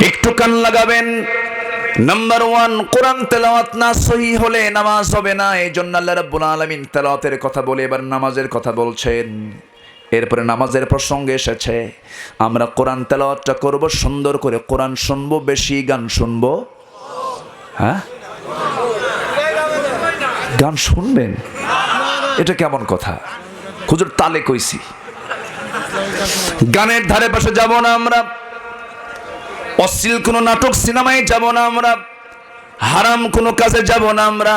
একটু কান লাগাবেন। নাম্বার ওয়ান কোরআন তেলাওয়াত না সহি হলে নামাজ হবে না এই জন্য আল্লাহ রাব্বুল আলামিন তেলাওয়াতের কথা বলে এবার নামাজের কথা বলছেন। এরপরে নামাজের প্রসঙ্গে এসেছে, আমরা কোরআন তেলাওয়াতটা করব, সুন্দর করে কোরআন শুনব, বেশি গান শুনব। হ্যাঁ? গান শুনবেন? এটা কেমন কথা? খুজুর তালে কইছি। গানের ধারে পাশে যাব না আমরা। অশ্লীল কোনো নাটক সিনেমায় যাব না আমরা। হারাম কোনো কাজে যাব না আমরা।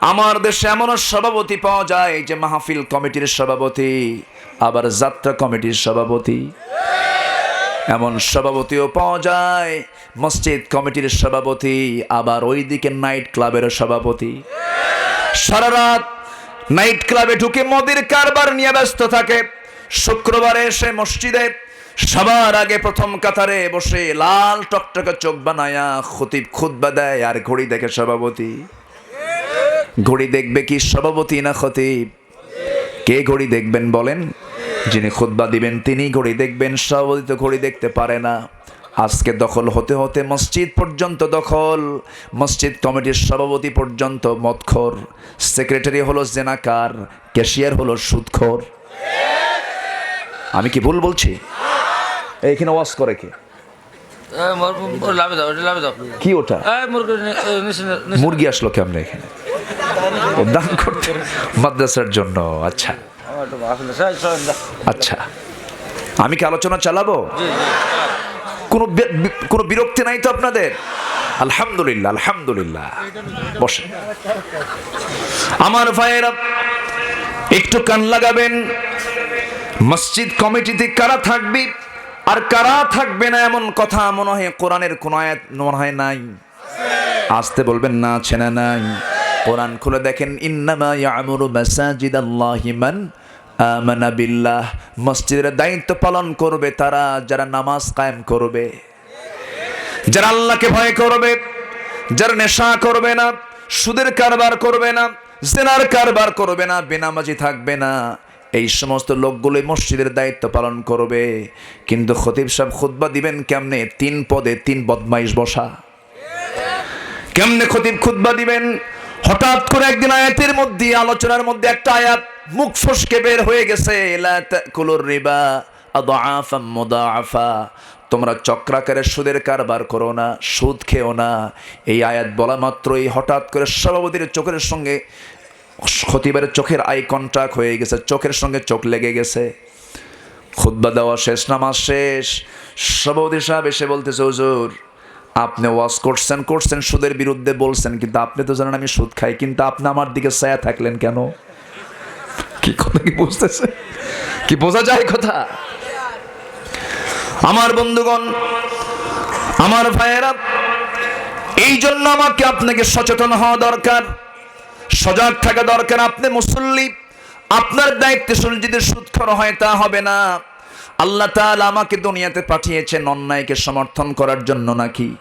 আমার দেশে এমনও সভাপতি পাওয়া যায় যে মাহফিল কমিটির সভাপতি, আবার যাত্রা কমিটির সভাপতি। এমন সভাপতিও পাওয়া যায়, মসজিদ কমিটির সভাপতি, আবার ওইদিকে নাইট ক্লাবের সভাপতি। সারা রাত নাইট ক্লাবে ঢুকে মদির কারবার নিয়ে ব্যস্ত থাকে। শুক্রবারে এসে মসজিদে সবার আগে প্রথম কাতারে বসে লাল টকটকে চোখ বানায়া খতিব খুতবা দেয় আর ঘড়ি দেখে সভাপতি। ঘড়ি দেখবে কি সভাপতি না খতিব? কে ঘড়ি দেখবেন বলেন? যিনি খুতবা দিবেন তিনি ঘড়ি দেখবেন, সভাপতি তো ঘড়ি দেখতে পারে না। আজকে দখল হতে হতে মসজিদ পর্যন্ত দখল, মসজিদ কমিটির সভাপতি পর্যন্ত মদখোর, সেক্রেটারি হলো জেনাকার, ক্যাশিয়ার হলো সুদখোর। আমি কি ভুল বলছি? এইখানে ওয়াজ করে কে? কি ওটা? মুরগি আসলো কেমন এখানে? দান করতে। মাদ্রাসার জন্য আচ্ছা। আচ্ছা। আমি কি আলোচনা চালাবো। কোনো কোনো বিরক্তি নাই তো আপনাদের? আলহামদুলিল্লাহ আলহামদুলিল্লাহ। বসে আমার ভাইয়েরা একটু কান লাগাবেন। মসজিদ কমিটিতে কারা থাকবে? আর কারা থাকবে না এমন কথা মনে হয় কোরআনের কোন আয়াত মনে হয় নাই? আসতে বলবেন না আছে না নাই। কোরআন খুলে দেখেন, ইন্নামা ইয়ামুরু মাসাজিদাল্লাহি মান আমানা বিল্লাহ। মসজিদের দায়িত্ব পালন করবে তারা, যারা নামাজ কায়েম করবে। যারা আল্লাহকে ভয় করবে, যারা নেশা করবে না, সুদের কারবার করবে না, জেনার কারবার করবে না, বেনামাজি থাকবে না। এই সমস্ত লোকগুলো মসজিদের দায়িত্ব পালন করবে। কিন্তু খতিব সাহেব খুতবা দিবেন কেমনে? তিন পদে তিন বদমাইশ বসা। কেমনে খতিব খুতবা দিবেন? হঠাৎ করে একদিন আয়াতের মধ্যে, আলোচনার মধ্যে একটা আয়াত মুখ ফসকে বের হয়ে গেছে। রিবা তোমরা চক্রাকারে সুদের কারবার করো না, সুদ খেও না। এই আয়াত বলা মাত্রই হঠাৎ করে সভাপতির চোখের সঙ্গে খতিবের চোখের আই কন্ট্যাক্ট হয়ে গেছে, চোখের সঙ্গে চোখ লেগে গেছে। খুদ্া দেওয়া শেষ, নামাজ শেষ। সভাপতি সাহেব এসে বলতেছে, হুজুর, আপনি ওয়াশ করছেন করছেন, সুদের বিরুদ্ধে বলছেন, কিন্তু আপনি তো জানেন আমি সুদ খাই, কিন্তু আপনি আমার দিকে ছায়া থাকলেন কেন? কি কথা কি বুঝতেছে? কি বোঝা যায় কথা? আমার বন্ধুগণ, আমার ভাইয়েরা, এই জন্য আমাকে আপনাকে সচেতন হওয়া দরকার। সজাগ থাকা দরকার। আপনি মুসল্লি, আপনার দায়িত্বে যদি সুৎখর হয় তা হবে না। আল্লাহ তাআলা আমাকে দুনিয়াতে পাঠিয়েছেন অন্যায়কে সমর্থন করার জন্য নাকি?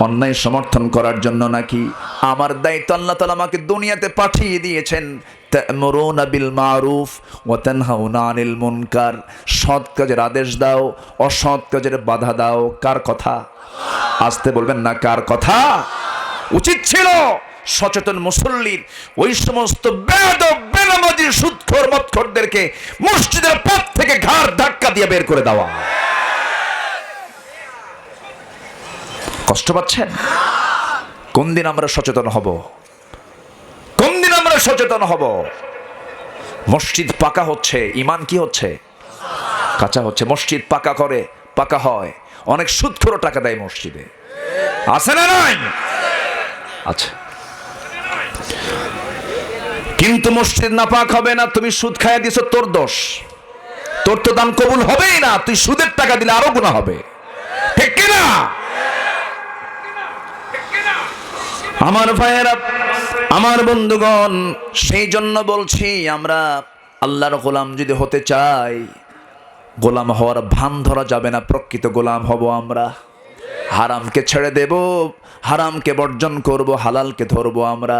অন্যায় সমর্থন করার জন্য নাকি? আমার দায়িত্ব আল্লাহ তাআলা আমাকে দুনিয়াতে পাঠিয়ে দিয়েছেন। বিল মারুফ আনিল মুনকার। সৎ কাজের আদেশ দাও, অসৎ কাজের বাধা দাও। কার কথা? আসতে বলবেন না, কার কথা? উচিত ছিল। সচেতন মুসল্লির ওই সমস্ত বেদ সুৎখর মৎখরদেরকে মসজিদের পথ থেকে ঘাড় ধাক্কা দিয়ে বের করে দেওয়া। কষ্ট পাচ্ছেন? কোন দিন আমরা সচেতন হব? কোন দিন আমরা সচেতন হব? মসজিদ পাকা হচ্ছে, ইমান কি হচ্ছে? কাঁচা হচ্ছে, মসজিদ পাকা করে, পাকা হয়। অনেক সুৎখরও টাকা দেয় মসজিদে। আছে না নাই? আচ্ছা কিন্তু মসজিদ না পাক হবে না, তুমি সুদ খাইয়া দিছ, তোর দোষ। তোর তো দান কবুল হবেই না, তুই সুদের টাকা দিলে আরও গুণা হবে। আমার ভাইয়েরা, আমার বন্ধুগণ, সেই জন্য বলছি আমরা, আল্লাহর গোলাম যদি হতে চাই, গোলাম হওয়ার ভান ধরা যাবে না, প্রকৃত গোলাম হব আমরা। হারামকে ছেড়ে দেব, হারামকে বর্জন করব, হালালকে ধরবো আমরা।